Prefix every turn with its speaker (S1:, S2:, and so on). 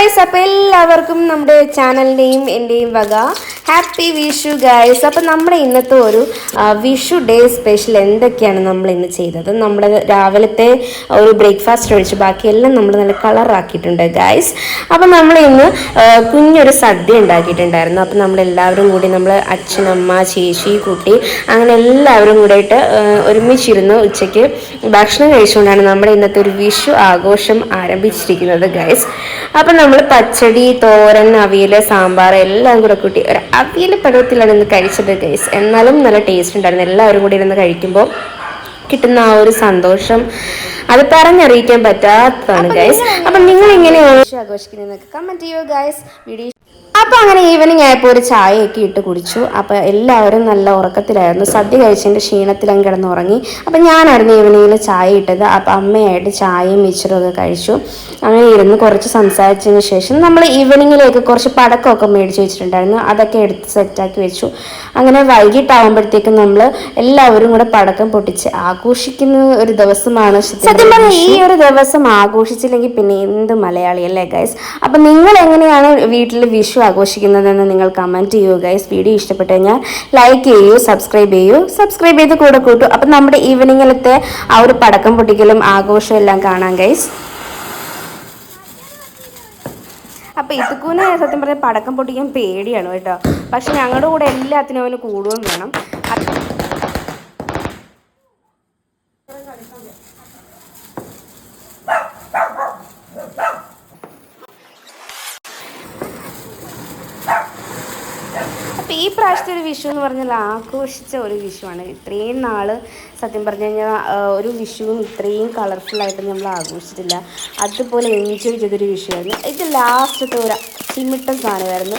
S1: Guys അപ്പോൾ എല്ലാവർക്കും നമ്മുടെ ചാനലിന്റെയും എന്റെയും വക ഹാപ്പി വിഷു ഗൈസ് അപ്പം നമ്മുടെ ഇന്നത്തെ ഒരു വിഷു ഡേ സ്പെഷ്യൽ എന്തൊക്കെയാണ് നമ്മൾ ഇന്ന് ചെയ്തത്? നമ്മുടെ രാവിലത്തെ ഒരു ബ്രേക്ക്ഫാസ്റ്റ് ഒഴിച്ച് ബാക്കിയെല്ലാം നമ്മൾ നല്ല കളറാക്കിയിട്ടുണ്ട് ഗൈസ് അപ്പം നമ്മൾ ഇന്ന് കുഞ്ഞൊരു സദ്യ ഉണ്ടാക്കിയിട്ടുണ്ടായിരുന്നു. അപ്പം നമ്മൾ എല്ലാവരും കൂടി നമ്മൾ അച്ഛനമ്മ ചേച്ചി കുട്ടി അങ്ങനെ എല്ലാവരും കൂടിയിട്ട് ഒരുമിച്ചിരുന്ന് ഉച്ചയ്ക്ക് ഭക്ഷണം കഴിച്ചുകൊണ്ടാണ് നമ്മുടെ ഇന്നത്തെ ഒരു വിഷു ആഘോഷം ആരംഭിച്ചിരിക്കുന്നത് ഗൈസ് അപ്പം നമ്മൾ പച്ചടി തോരൻ അവിയൽ സാമ്പാർ എല്ലാം കൂടെ കൂട്ടി ഒരു അവിയൽ പരുവത്തിലാണ് ഇന്ന് കഴിച്ചത് ഗൈസ് എന്നാലും നല്ല ടേസ്റ്റ് ഉണ്ടായിരുന്നു. എല്ലാവരും കൂടി ഇരുന്ന് കഴിക്കുമ്പോൾ കിട്ടുന്ന ആ ഒരു സന്തോഷം അത് പറഞ്ഞറിയിക്കാൻ പറ്റാത്തതാണ് ഗൈസ് അപ്പം നിങ്ങൾ വിഷു ആഘോഷിക്കുന്നതെന്നൊക്കെ കമന്റ് ചെയ്യുക ഗൈസ് വീഡിയോ അപ്പോൾ അങ്ങനെ ഈവനിങ് ആയപ്പോൾ ഒരു ചായയൊക്കെ ഇട്ട് കുടിച്ചു. അപ്പോൾ എല്ലാവരും നല്ല ഉറക്കത്തിലായിരുന്നു. സദ്യ കഴിച്ചതിന്റെ ക്ഷീണത്തിലും കിടന്ന് ഉറങ്ങി അപ്പോൾ ഞാനായിരുന്നു ഈവനിങ്ങിൽ ചായ ഇട്ടത്. അപ്പോൾ അമ്മയായിട്ട് ചായയും മിച്ചറും ഒക്കെ കഴിച്ചു. അങ്ങനെ ഇരുന്ന് കുറച്ച് സംസാരിച്ചതിന് ശേഷം നമ്മൾ ഈവനിങ്ങിലേക്ക് കുറച്ച് പടക്കമൊക്കെ മേടിച്ച് വെച്ചിട്ടുണ്ടായിരുന്നു. അതൊക്കെ എടുത്ത് സെറ്റാക്കി വെച്ചു. അങ്ങനെ വൈകിട്ടാകുമ്പോഴത്തേക്കും നമ്മൾ എല്ലാവരും കൂടെ പടക്കം പൊട്ടിച്ച് ആഘോഷിക്കുന്ന ഒരു ദിവസമാണ് സത്യം പറഞ്ഞാൽ ഈ ഒരു ദിവസം ആഘോഷിച്ചില്ലെങ്കിൽ പിന്നെ എന്ത് മലയാളി അല്ലേ ഗൈസ് അപ്പം നിങ്ങൾ എങ്ങനെയാണ് വീട്ടിൽ വിഷു ആഘോഷിക്കുന്നതെന്ന് നിങ്ങൾ കമന്റ് ചെയ്യൂ ഗൈസ് വീഡിയോ ഇഷ്ടപ്പെട്ട് കഴിഞ്ഞാൽ ലൈക്ക് ചെയ്യൂ സബ്സ്ക്രൈബ് ചെയ്യൂ സബ്സ്ക്രൈബ് ചെയ്ത് കൂടെ കൂട്ടു. അപ്പം നമ്മുടെ ഈവനിങ്ങിലത്തെ ആ ഒരു പടക്കം പൊട്ടിക്കലും ആഘോഷവും എല്ലാം കാണാം ഗൈസ് അപ്പോൾ ഇതുക്കൂനെ സത്യം പറഞ്ഞാൽ പടക്കം പൊട്ടിക്കാൻ പേടിയാണ് കേട്ടോ. പക്ഷെ ഞങ്ങളുടെ കൂടെ എല്ലാത്തിനും അവന് കൂടുകയും വേണം. ഈ പ്രാവശ്യത്തെ ഒരു വിഷു എന്ന് പറഞ്ഞാൽ ആഘോഷിച്ച ഒരു വിഷുവാണ്. ഇത്രയും നാൾ സത്യം പറഞ്ഞു കഴിഞ്ഞാൽ ഒരു വിഷുവും ഇത്രയും കളർഫുൾ ആയിട്ട് നമ്മൾ ആഘോഷിച്ചിട്ടില്ല. അതുപോലെ എൻജോയ് ചെയ്തൊരു വിഷുവായിരുന്നു. ഇത് ലാസ്റ്റത്തെ ഒരു ചിമിട്ടം സാധനമായിരുന്നു.